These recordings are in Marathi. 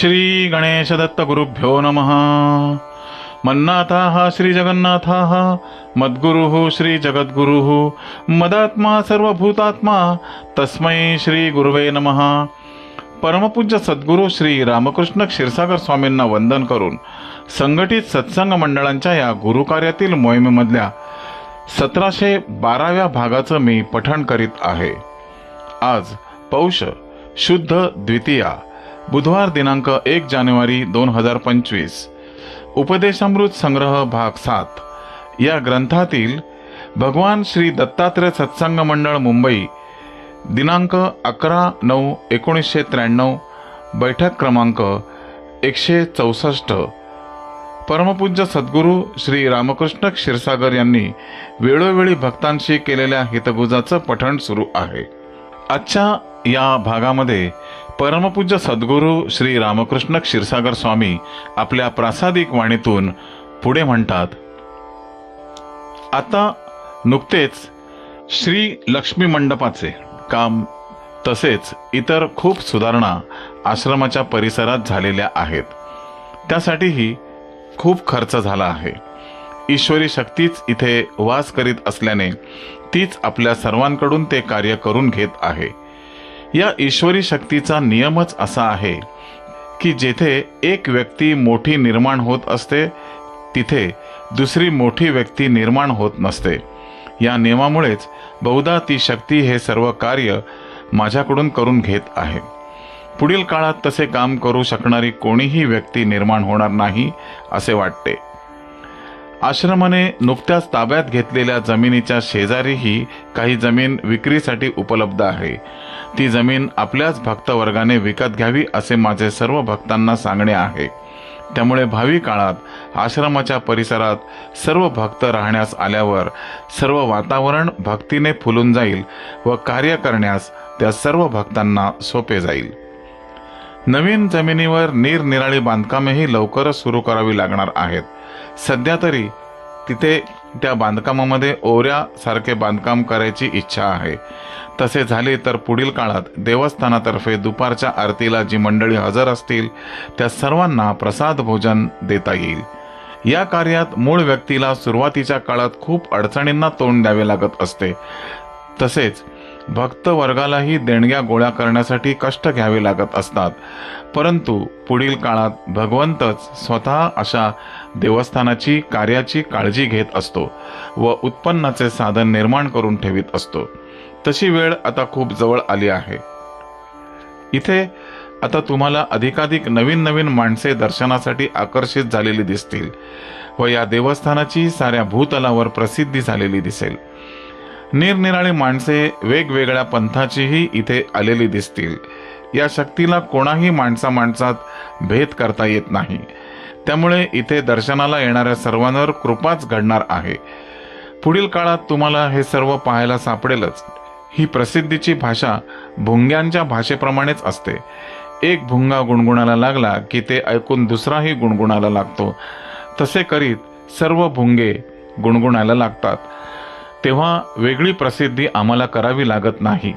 श्री गणेश दत्त गुरुभ्यो नमः। मन्नाथाः श्री जगन्नाथाः मद्गुरुः श्री जगद्गुरुः मदात्मा सर्वभूतात्मा तस्मै श्री गुरुवे नमः। परमपूज्य सद्गुरू श्री रामकृष्ण क्षीरसागर स्वामींना वंदन करून संघटित सत्संग मंडळांच्या या गुरुकार्यातील मोहिमेमधल्या सतराशे बाराव्या भागाचं मी पठण करीत आहे. आज पौष शुद्ध द्वितीया बुधवार दिनांक एक जानेवारी दोन हजार पंचवीस. उपदेशामृत संग्रह भाग सात. या ग्रंथातील भगवान श्री दत्तात्रय सत्संग मंडळ मुंबई दिनांक अकरा नऊ एकोणीसशे त्र्याण्णव बैठक क्रमांक एकशे चौसष्ट. परमपूज्य सद्गुरू श्री रामकृष्ण क्षीरसागर यांनी वेळोवेळी भक्तांशी केलेल्या हितगुजाचं पठण सुरू आहे. आजच्या या भागामध्ये परमपूज्य सद्गुरू श्री रामकृष्ण क्षीरसागर स्वामी आपल्या प्रासादिक वाणीतून पुढे म्हणतात आता नुकतेच श्री लक्ष्मी मंडपाचे काम तसेच इतर खूप सुधारणा आश्रमाच्या परिसरात झालेल्या आहेत. त्यासाठीही खूप खर्च झाला आहे. ईश्वरी शक्तीच इथे वास करीत असल्याने तीच आपल्या सर्वांकडून ते कार्य करून घेत आहे. या ईश्वरी शक्तीचा नियमच असा आहे की जेथे एक व्यक्ती मोठी निर्माण होत असते तिथे दुसरी मोठी व्यक्ती निर्माण होत नसते. या नियमामुळेच बहुधा ती शक्ती हे सर्व कार्य माझ्याकडून करून घेत आहे. पुढील काळात तसे काम करू शकणारी कोणीही व्यक्ती निर्माण होणार नाही असे वाटते. आश्रमाने नुकत्याच ताब्यात घेतलेल्या जमिनीच्या शेजारीही काही जमीन विक्रीसाठी उपलब्ध आहे. ती जमीन आपल्याच भक्तवर्गाने विकत घ्यावी असे माझे सर्व भक्तांना सांगणे आहे. त्यामुळे भावी काळात आश्रमाच्या परिसरात सर्व भक्त राहण्यास आल्यावर सर्व वातावरण भक्तीने फुलून जाईल व कार्य करण्यास त्या सर्व भक्तांना सोपे जाईल. नवीन जमिनीवर निरनिराळी बांधकामेही लवकरच सुरू करावी लागणार आहेत. सध्या तरी तिथे त्या बांधकामामध्ये ओऱ्यासारखे बांधकाम करायची इच्छा आहे. तसे झाले तर पुढील काळात देवस्थानातर्फे दुपारच्या आरतीला जी मंडळी हजर असतील त्या सर्वांना प्रसाद भोजन देता येईल. या कार्यात मूळ व्यक्तीला सुरुवातीच्या काळात खूप अडचणींना तोंड द्यावे लागत असते. तसेच भक्त वर्गालाही देणग्या गोळा करण्यासाठी कष्ट घ्यावे लागत असतात. परंतु पुढील काळात भगवंतच स्वतः अशा देवस्थानाची कार्याची काळजी घेत असतो व उत्पन्नाचे साधन निर्माण करून ठेवीत असतो. तशी वेळ आता खूप जवळ आली आहे. इथे आता तुम्हाला अधिकाधिक नवीन नवीन माणसे दर्शनासाठी आकर्षित झालेली दिसतील व या देवस्थानाची साऱ्या भूतलावर प्रसिद्धी झालेली दिसेल. निरनिराळी माणसे वेगवेगळ्या पंथाचीही इथे आलेली दिसतील. या शक्तीला कोणाही माणसा माणसात भेद करता येत नाही. त्यामुळे इथे दर्शनाला येणाऱ्या सर्वांवर कृपाच घडणार आहे. पुढील काळात तुम्हाला हे सर्व पाहायला सापडेलच. ही प्रसिद्धीची भाषा भुंग्यांच्या भाषेप्रमाणेच असते. एक भुंगा गुणगुणाला लागला की ते ऐकून दुसराही गुणगुणाला लागतो. तसे करीत सर्व भुंगे गुणगुणायला लागतात. तेव्हा वेगळी प्रसिद्धी आम्हाला करावी लागत नाही.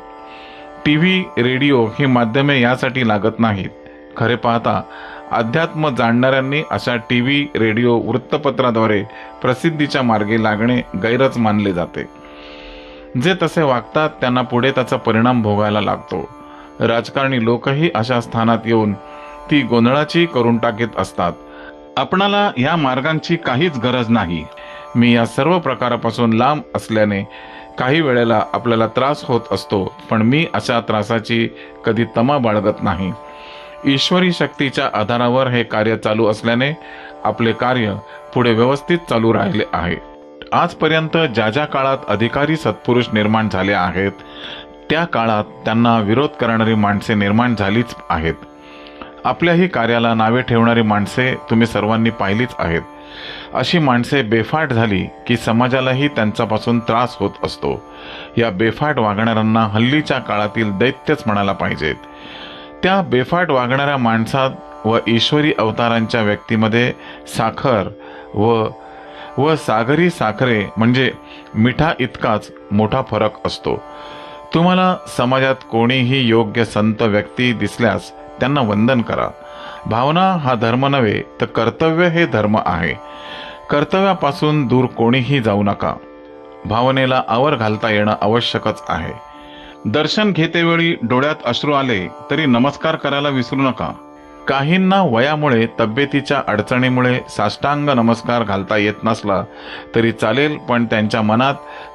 टी व्ही रेडिओ ही माध्यमे यासाठी लागत नाहीत. खरे पाहता अध्यात्म जाणणाऱ्यांनी अशा टी व्ही रेडिओ वृत्तपत्राद्वारे प्रसिद्धीच्या मार्गे लागणे गैरच मानले जाते. जे तसे वागतात त्यांना पुढे त्याचा परिणाम भोगायला लागतो. राजकारणी लोकही अशा स्थानात येऊन ती गोंधळाची करून टाकीत असतात. आपणाला या मार्गांची काहीच गरज नाही. मी या सर्व प्रकारापासून लांब असल्याने काही वेळेला आपल्याला त्रास होत असतो पण मी अशा त्रासाची कधी तमा बाळगत नाही. ईश्वरी शक्तीच्या आधारावर हे कार्य चालू असल्याने आपले कार्य पुढे व्यवस्थित चालू राहिले आहे. आजपर्यंत ज्या ज्या काळात अधिकारी सत्पुरुष निर्माण झाले आहेत त्या काळात त्यांना विरोध करणारी माणसे निर्माण झालीच आहेत. आपल्याही कार्याला नावे ठेवणारी माणसे तुम्ही सर्वांनी पाहिलीच आहेत. अशी माणसे बेफाट झाली की समाजालाही त्यांच्यापासून त्रास होत असतो. या बेफाट वागणाऱ्यांना हल्लीच्या काळातील दैत्यच म्हणायला पाहिजेत. त्या बेफाट वागणाऱ्या माणसात व ईश्वरी अवतारांच्या व्यक्तीमध्ये साखर व व सागरी साखरे म्हणजे मिठा इतकाच मोठा फरक असतो. तुम्हाला समाजात कोणीही योग्य संत व्यक्ती दिसल्यास त्यांना वंदन करा. भावना हा धर्म नव्हे तर कर्तव्य हे धर्म आहे. कर्तव्यापासून दूर कोणीही जाऊ नका. भावनेला आवर घालता येणं आवश्यकच आहे. दर्शन घेतेवेळी डोळ्यात अश्रू आले तरी नमस्कार करायला विसरू नका. काहींना वयामुळे तब्येतीच्या अडचणीमुळे साष्टांग नमस्कार घालता येत नसला तरी चालेल पण त्यांच्या मनात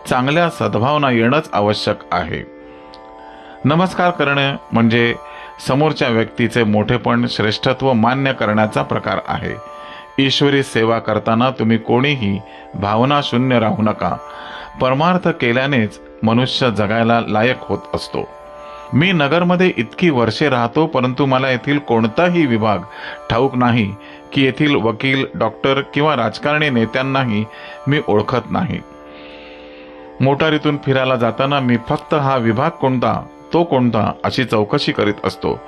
चांगल्या सद्भावना येणंच आवश्यक आहे. नमस्कार करणे म्हणजे समोरच्या व्यक्तीचे मोठेपण श्रेष्ठत्व मान्य करण्याचा प्रकार आहे. ईश्वरी सेवा करताना तुम्ही कोणीही भावनाशून्य राहू नका. परमार्थ केल्यानेच मनुष्य जगायला लायक होत असतो. मी नगरमध्ये इतकी वर्षे राहतो परंतु मला येथील कोणताही विभाग ठाऊक नाही की येथील वकील डॉक्टर किंवा राजकारणी नेत्यांनाही मी ओळखत नाही. मोटारीतून फिरायला जाताना मी फक्त हा विभाग कोणता तो कोणता अशी चौकशी करीत असतो.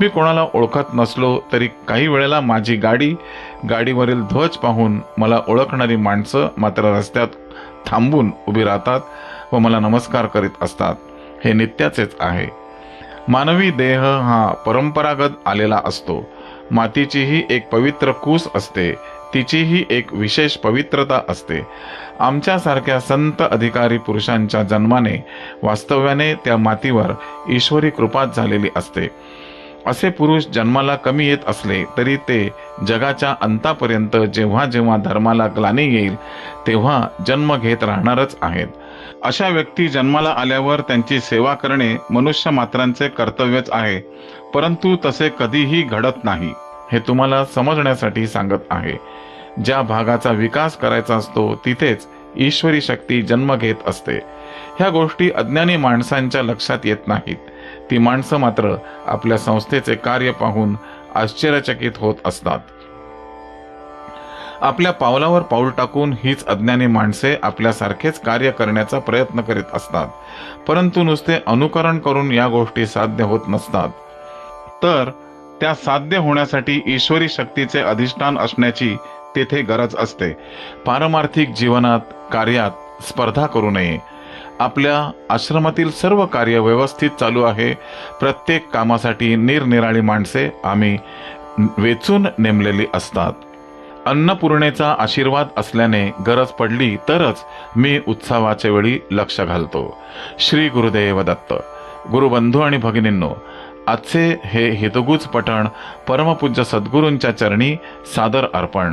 मी कोणाला ओळखत नसलो तरी काही वेळेला माझी गाडी गाडीवरील ध्वज पाहून मला ओळखणारी माणसं मात्र रस्त्यात थांबून उभी राहतात व मला नमस्कार करीत असतात. हे नित्याचेच आहे. मानवी देह हा परंपरागत आलेला असतो. मातीचीही एक पवित्र कूस असते. तिचीही एक विशेष पवित्रता असते. आमच्यासारख्या संत अधिकारी पुरुषांच्या जन्माने वास्तव्याने त्या मातीवर ईश्वरी कृपात झालेली असते. असे पुरुष जन्माला कमी येत असले तरी ते जगाच्या अंतापर्यंत जेव्हा जेव्हा धर्माला ग्लानी येईल तेव्हा जन्म घेत राहणारच आहेत. अशा व्यक्ती जन्माला आल्यावर त्यांची सेवा करणे मनुष्य मात्रांचे कर्तव्यच आहे परंतु तसे कधीही घडत नाही हे तुम्हाला समजण्यासाठी सांगत आहे. ज्या भागाचा विकास करायचा असतो तिथेच ईश्वरी शक्ती जन्म घेत असते. ह्या गोष्टी अज्ञानी माणसांच्या लक्षात येत नाहीत. ती माणसं मात्र आपल्या संस्थेचे कार्य पाहून आश्चर्यचकित होत असतात. आपल्या पावलावर पाऊल टाकून हीच अज्ञानी माणसे आपल्यासारखेच कार्य करण्याचा प्रयत्न करीत असतात. परंतु नुसते अनुकरण करून या गोष्टी साध्य होत नसतात. तर त्या साध्य होण्यासाठी ईश्वरी शक्तीचे अधिष्ठान असण्याची तेथे गरज असते. पारमार्थिक जीवनात कार्यात स्पर्धा करू नये. आपल्या आश्रमातील सर्व कार्य व्यवस्थित चालू आहे. प्रत्येक कामासाठी निरनिराळी माणसे आम्ही वेचून नेमलेली असतात. अन्नपूर्णेचा आशीर्वाद असल्याने गरज पडली तरच मी उत्सवाच्या वेळी लक्ष घालतो. श्री गुरुदेव दत्त. गुरुबंधू आणि भगिनींनो आजचे हे हितगुज पठण परमपूज्य सद्गुरूंच्या चरणी सादर अर्पण.